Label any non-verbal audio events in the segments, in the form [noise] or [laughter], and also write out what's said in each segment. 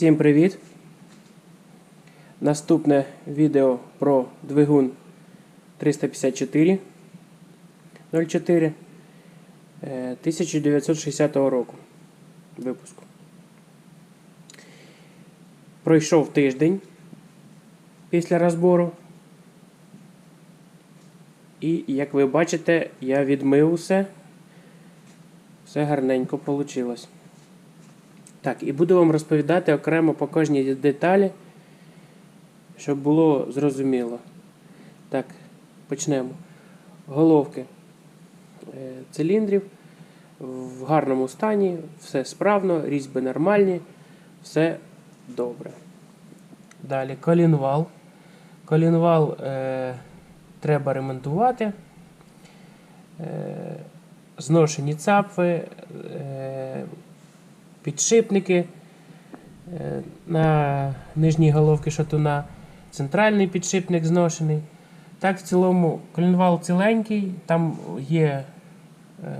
Всім привіт! Наступне відео про двигун 354 04 е, 1960 року випуску. Пройшов тиждень після розбору. І, як ви бачите, я відмив усе. Все гарненько вийшло. Так, і буду вам розповідати окремо по кожній деталі, щоб було зрозуміло. Так, почнемо. Головки е, циліндрів в гарному стані, все справно, різьби нормальні, все добре. Далі колінвал. Колінвал е, треба ремонтувати. Е, зношені цапфи. Е, підшипники е, на нижній головці шатуна, центральний підшипник зношений. Так, в цілому колінвал ціленький, там є е,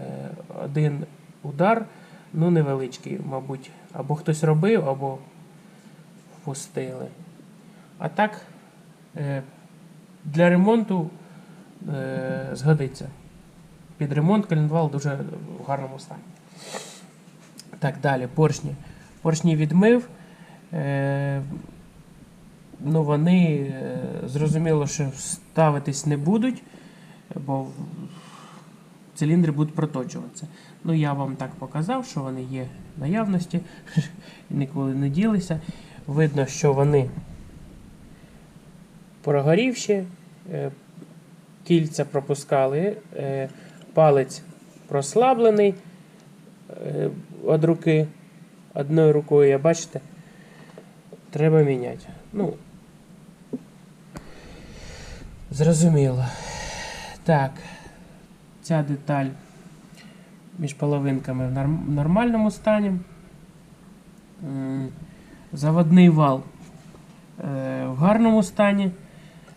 один удар, ну невеличкий, мабуть, або хтось робив, або впустили. А так, е, для ремонту згодиться. Під ремонт колінвал дуже в гарному стані. Так, далі, поршні. Поршні відмив. Е, ну, Вони е, зрозуміло, що ставитись не будуть, бо циліндри будуть проточуватися. Ну, я вам так показав, що вони є в наявності, [laughs] ніколи не ділися. Видно, що вони прогорівші, е, кільця пропускали, палець прослаблений від руки. Одною рукою, я бачите, треба міняти. Ну, зрозуміло. Так, ця деталь між половинками в нормальному стані. Заводний вал е, в гарному стані,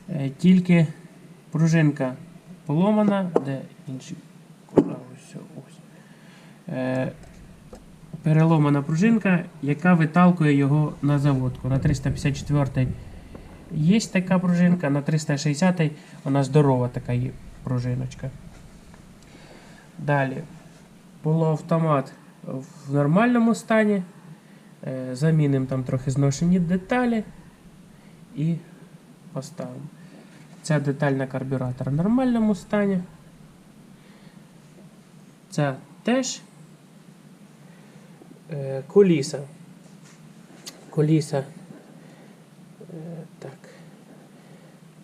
е, тільки пружинка поломана, де інші. Ось. Е, переломана пружинка, яка виталкує його на заводку. На 354 є така пружинка, на 360 вона здорова така є пружиночка. Далі. Полуавтомат в нормальному стані. Е, Замінимо там трохи зношені деталі і поставимо. Ця деталь на карбюратор в нормальному стані. Ця теж Коліса. Коліса. Е, Так.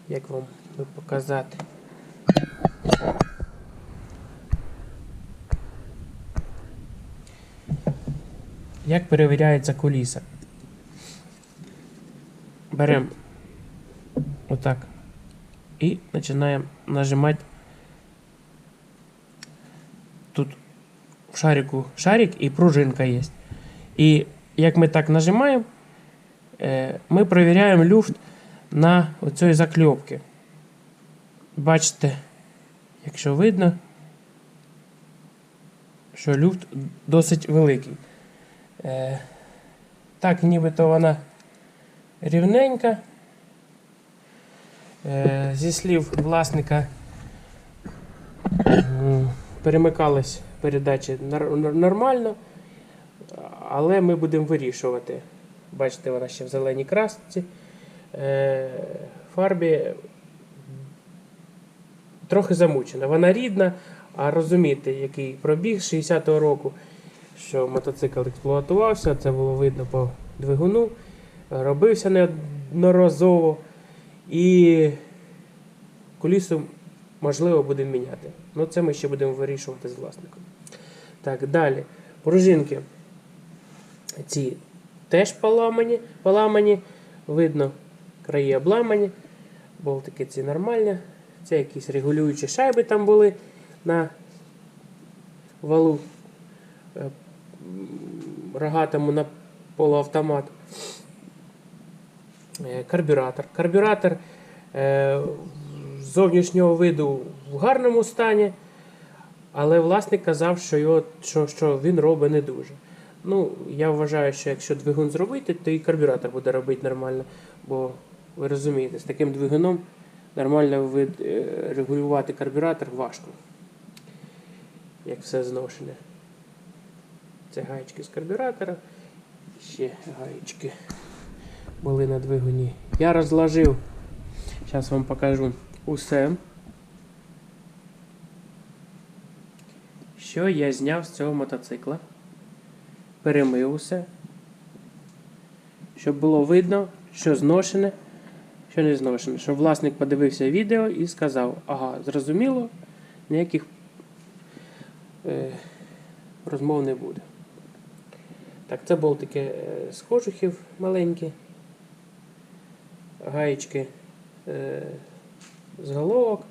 Як вам показати? Як перевіряється коліса? Беремо отак. І починаємо нажимати тут в шарику шарик і пружинка є. І як ми так нажимаємо, е, ми перевіряємо люфт на оцій закльопці. Бачите, якщо видно, що люфт досить великий. Е, Так, нібито вона рівненька. Е, Зі слів власника перемикались передачі нормально, але ми будемо вирішувати. Бачите, вона ще в зеленій красці. Е, Фарбі трохи замучена. Вона рідна, а розуміти, який пробіг з 60-го року, що мотоцикл експлуатувався, це було видно по двигуну, робився неодноразово. І колісу можливо будемо міняти. Ну це ми ще будемо вирішувати з власником. Так, далі. Пружинки. Ці теж поламані, поламані. Видно, краї обламані. Болтики ці нормальні. Це якісь регулюючі шайби там були на валу е, рогатому на полуавтомат. Е, Карбюратор. Карбюратор е, зовнішнього виду в гарному стані, але власник казав, що, його, що, що він робить не дуже. Ну, я вважаю, що якщо двигун зробити, то і карбюратор буде робити нормально. Бо ви розумієте, з таким двигуном нормально е, регулювати карбюратор важко. Як все зношене. Це гаєчки з карбюратора. Ще гаєчки були на двигуні. Я розложив. Зараз вам покажу усе. Що я зняв з цього мотоцикла. Перемив усе. Щоб було видно, що зношене, що не зношене. Щоб власник подивився відео і сказав, ага, зрозуміло, ніяких е, розмов не буде. Так, це болтики е, з кожухів маленькі, гаєчки е, з головок,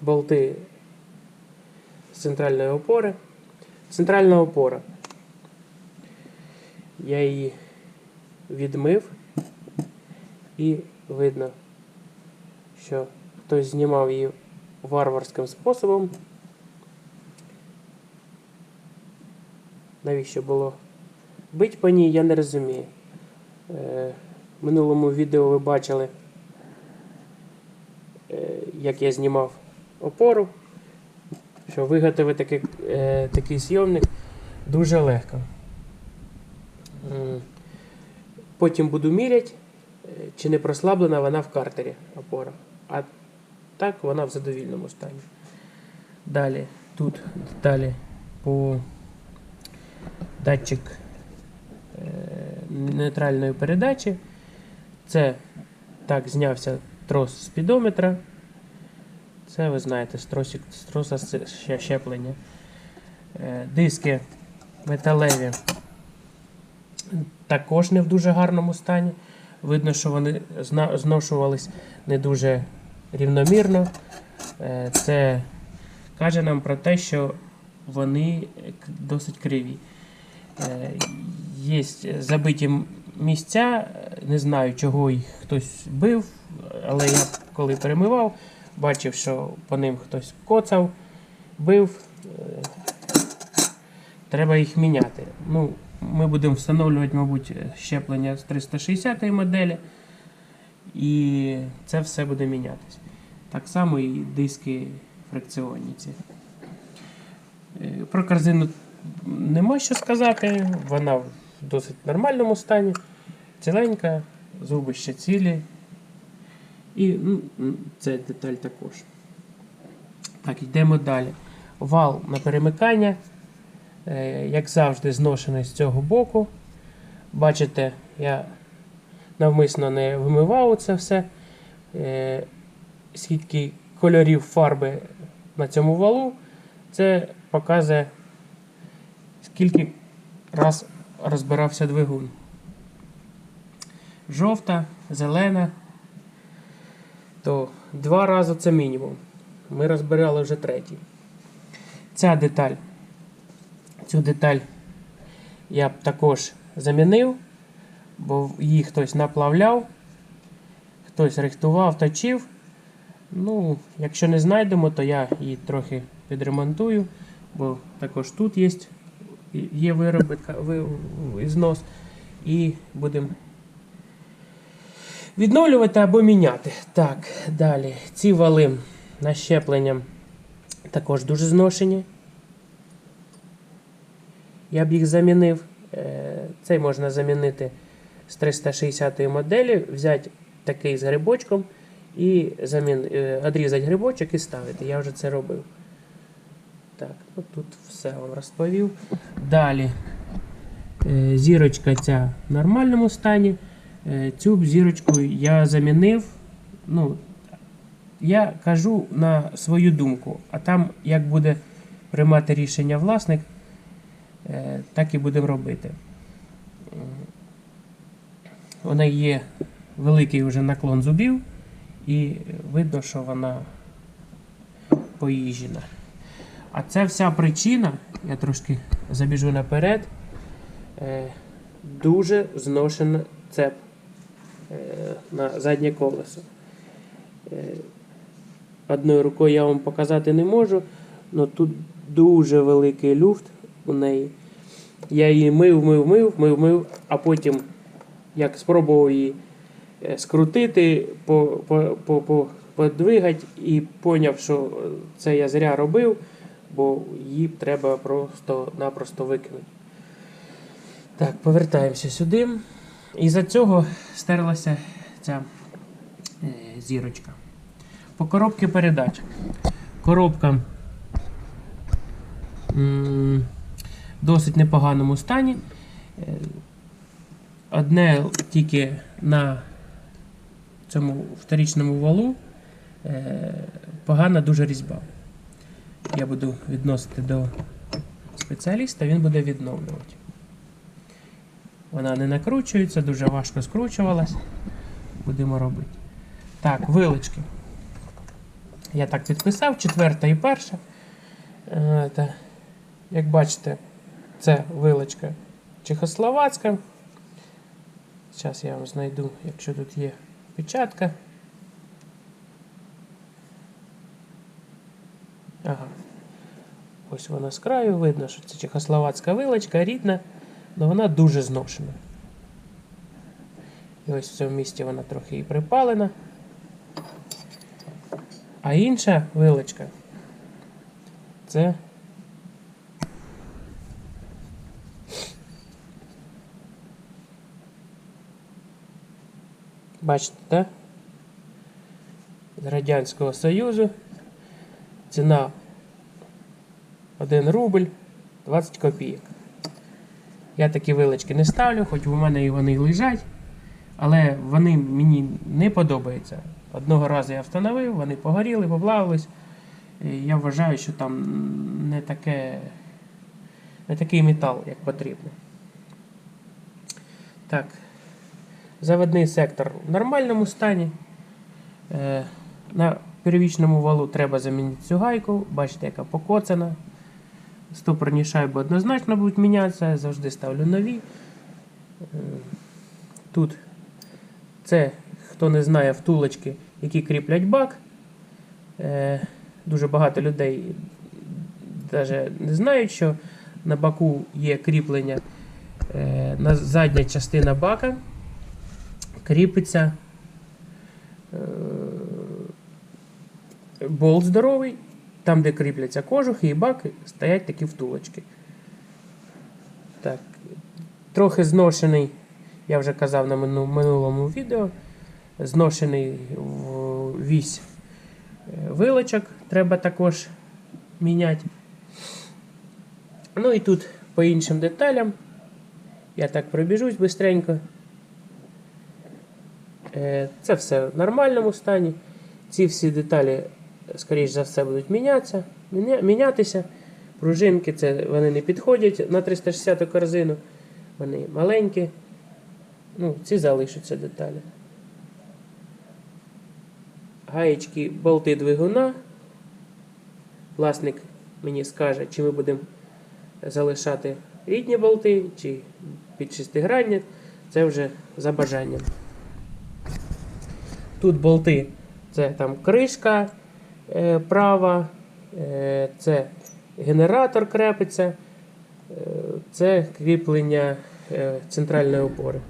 болти з центральної опори. Центральна опора. Я її відмив і видно, що хтось знімав її варварським способом. Навіщо було бить по ній, я не розумію. Е, в минулому відео ви бачили, е, як я знімав опору, що виготовити такий, е, такий зйомник дуже легко. Потім буду міряти, е, чи не прослаблена вона в картері опора. А так вона в задовільному стані. Далі, тут деталі по датчик е, нейтральної передачі. Це так знявся трос спідометра. Це ви знаєте, з, тросик, з троса с- ще- щеплення. Е, Диски металеві також не в дуже гарному стані. Видно, що вони зношувались не дуже рівномірно. Е, Це каже нам про те, що вони досить криві. Є забиті місця, е, не знаю, чого їх хтось бив, але я коли перемивав, бачив, що по ним хтось коцав, бив. Е, Треба їх міняти. Ну, ми будемо встановлювати, мабуть, щеплення з 360 моделі. І це все буде мінятися. Так само і диски фрикціонні ці. Е, Про корзину нема що сказати. Вона в досить нормальному стані. Ціленька, зуби ще цілі. І ну, це деталь також. Так, йдемо далі. Вал на перемикання. Е, Як завжди, зношений з цього боку. Бачите, я навмисно не вимивав це все. Е, Скільки кольорів фарби на цьому валу, це показує, скільки раз розбирався двигун. Жовта, зелена, то два рази це мінімум. Ми розбирали вже третій. Ця деталь. Цю деталь я б також замінив, бо її хтось наплавляв, хтось рихтував, точив. Ну, якщо не знайдемо, то я її трохи підремонтую, бо також тут є, є виробітка, ви- знос. І будемо відновлювати або міняти. Так, далі. Ці вали на щепленням також дуже зношені. Я б їх замінив. Е, Цей можна замінити з 360 моделі, взяти такий з грибочком і замін... е, відрізати грибочок і ставити. Я вже це робив. Так, ну тут все вам розповів. Далі. Е, Зірочка ця в нормальному стані. Е, Цю зірочку я замінив. Ну, я кажу на свою думку, а там як буде приймати рішення власник, е, так і будемо робити. Вона є великий вже наклон зубів, і видно, що вона поїжджена. А це вся причина, я трошки забіжу наперед, е, дуже зношений цеп е, на заднє колесо. Е, Одною рукою я вам показати не можу, але тут дуже великий люфт у неї. Я її мив, мив, мив, мив, мив, а потім як спробував її е, скрутити, по, по, по, по, подвигати і поняв, що це я зря робив, бо її треба просто-напросто викинути. Так, повертаємося сюди. І за цього стерлася ця е, зірочка. По коробці передач. Коробка в досить непоганому стані. Е, Одне тільки на цьому вторічному валу е, погана дуже різьба. Я буду відносити до спеціаліста, він буде відновлювати. Вона не накручується, дуже важко скручувалась. Будемо робити. Так, вилочки. Я так підписав, четверта і перша. Е, як бачите, це вилочка чехословацька. Зараз я вам знайду, якщо тут є печатка. Ага. Ось вона з краю, видно, що це чехословацька вилочка, рідна, але вона дуже зношена. І ось в цьому місці вона трохи і припалена. А інша вилочка це Бачите, так? З Радянського Союзу. Ціна 1 рубль 20 копійок. Я такі вилочки не ставлю, хоч у мене і вони лежать, але вони мені не подобаються. Одного разу я встановив, вони погоріли, поплавились. Я вважаю, що там не, таке, не такий метал, як потрібно. Так. Заводний сектор в нормальному стані. Е, на первічному валу треба замінити цю гайку. Бачите, яка покоцана. Стопорні шайби однозначно будуть мінятися, завжди ставлю нові. Е, Тут це, хто не знає, втулочки, які кріплять бак. Е, Дуже багато людей навіть не знають, що на баку є кріплення е, на задня частина бака кріпиться болт здоровий, там, де кріпляться кожухи і баки, стоять такі втулочки. Так. Трохи зношений, я вже казав на минулому відео, зношений вісь е, вилочок, треба також міняти. Ну і тут по іншим деталям. Я так пробіжусь бистренько. Е, Це все в нормальному стані. Ці всі деталі, скоріш за все, будуть мінятися, мінятися. Пружинки це вони не підходять на 360 корзину. Вони маленькі. Ну, ці залишаться деталі. Гаєчки, болти двигуна. Власник мені скаже, чи ми будемо залишати рідні болти, чи під шестигранні. Це вже за бажанням. Тут болти це там кришка права, е, це генератор крепиться, е, це кріплення е, центральної опори.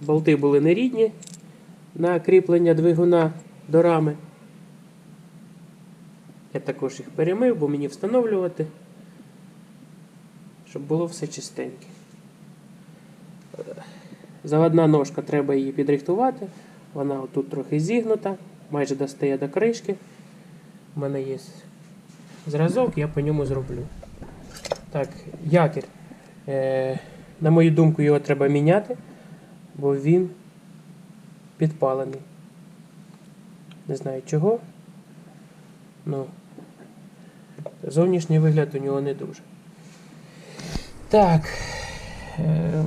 Болти були нерідні на кріплення двигуна до рами. Я також їх перемив, бо мені встановлювати щоб було все чистеньке. Заводна ножка, треба її підрихтувати. Вона тут трохи зігнута, майже достає до кришки. У мене є зразок, я по ньому зроблю. Так, якір. Е, на мою думку, його треба міняти, бо він підпалений. Не знаю чого. Ну, зовнішній вигляд у нього не дуже. Так. Е,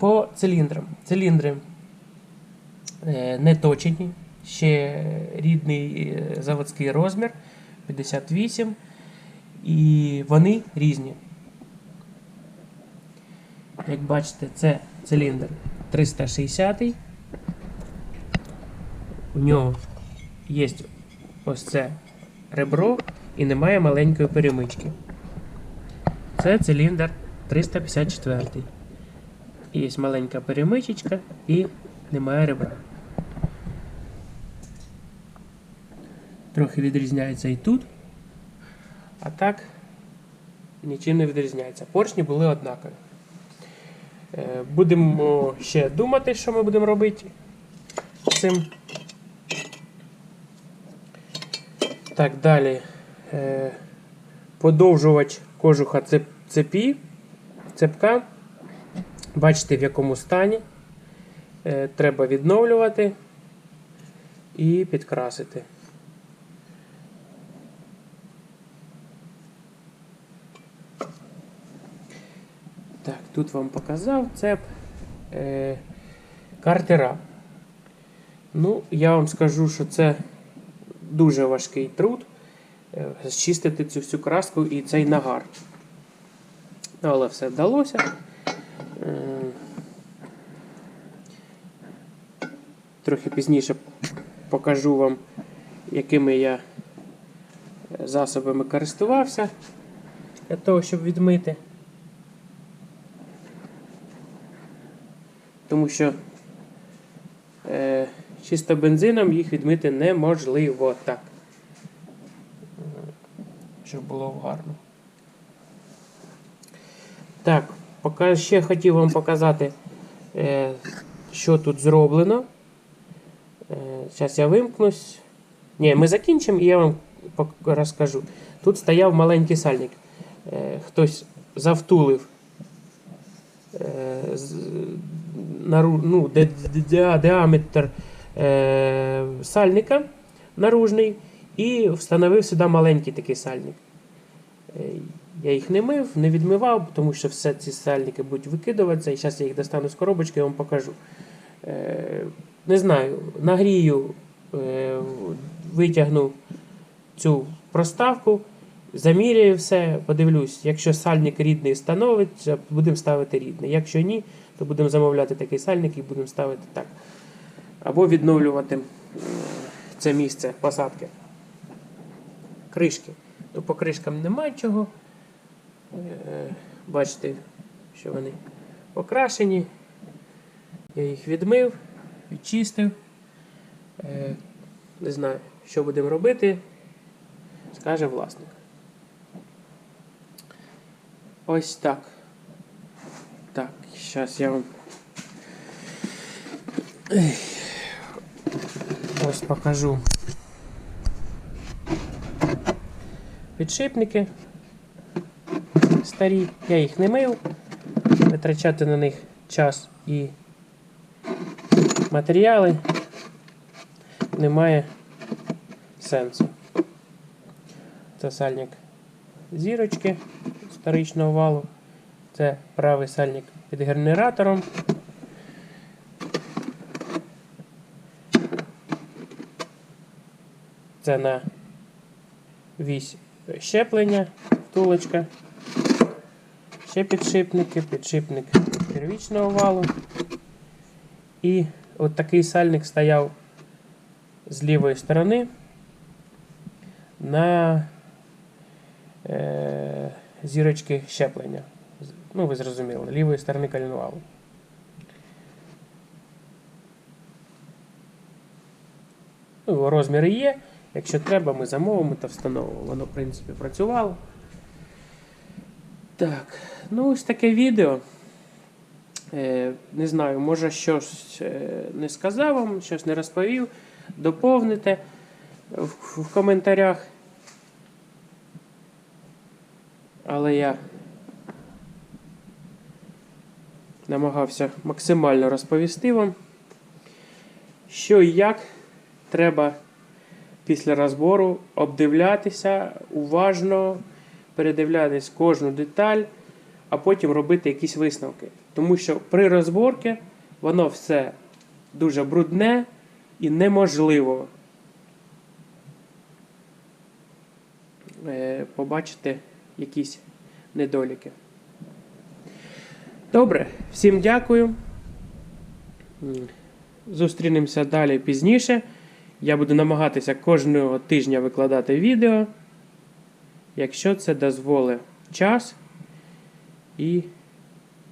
По циліндрам. Циліндри е, не точені. Ще рідний е, заводський розмір 58. І вони різні. Як бачите, це циліндр 360. у нього є ось це ребро і немає маленької перемички. Це циліндр 354. Є маленька перемичечка і немає ребра. Трохи відрізняється і тут. А так нічим не відрізняється. Поршні були однакові. Е, Будемо ще думати, що ми будемо робити з цим. Так, далі. Е, Подовжувач кожуха цепі, цепка. Бачите, в якому стані. Е, Треба відновлювати і підкрасити. Так, тут вам показав цеп е, картера. Ну, я вам скажу, що це дуже важкий труд е, зчистити цю всю краску і цей нагар. Але все вдалося. Трохи пізніше покажу вам, якими я засобами користувався для того, щоб відмити. Тому що е, чисто бензином їх відмити неможливо так. Щоб було гарно. Так, поки ще хотів вам показати, е, що тут зроблено. Зараз я вимкнусь. Ні, ми закінчимо і я вам розкажу. Тут стояв маленький сальник. Е, Хтось завтулив е, ну, діаметр е, сальника наружний і встановив сюди маленький такий сальник. Я їх не мив, не відмивав, тому що все ці сальники будуть викидуватися. І зараз я їх достану з коробочки і вам покажу. Не знаю, нагрію, е, витягну цю проставку, заміряю все, подивлюсь, якщо сальник рідний становить, будемо ставити рідний. Якщо ні, то будемо замовляти такий сальник і будемо ставити так. Або відновлювати е, це місце посадки. Кришки. Ну, по кришкам немає чого. Е, Бачите, що вони покрашені. Я їх відмив, відчистив. Е, Не знаю, що будемо робити. Скаже власник. Ось так. Так, зараз я вам. Ось покажу. Підшипники старі, я їх не мив, витрачати на них час і матеріали немає сенсу. Це сальник зірочки старичного валу. Це правий сальник під генератором. Це на вісь щеплення, втулочка. Ще підшипники, підшипник первічного валу. І от такий сальник стояв з лівої сторони на е, зірочки щеплення. Ну, ви зрозуміли, лівої сторони коленвалу. Ну, розміри є. Якщо треба, ми замовимо та встановимо. Воно, в принципі, працювало. Так, ну ось таке відео. Е, не знаю, може щось е, не сказав вам, щось не розповів. Доповните в, коментарях. Але я намагався максимально розповісти вам, що і як треба після розбору обдивлятися уважно, передивлятись кожну деталь, а потім робити якісь висновки. Тому що при розборці воно все дуже брудне і неможливо е, побачити якісь недоліки. Добре, всім дякую. Зустрінемося далі пізніше. Я буду намагатися кожного тижня викладати відео, якщо це дозволить час і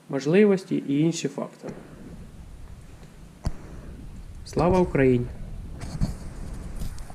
можливості і інші фактори. Слава Україні!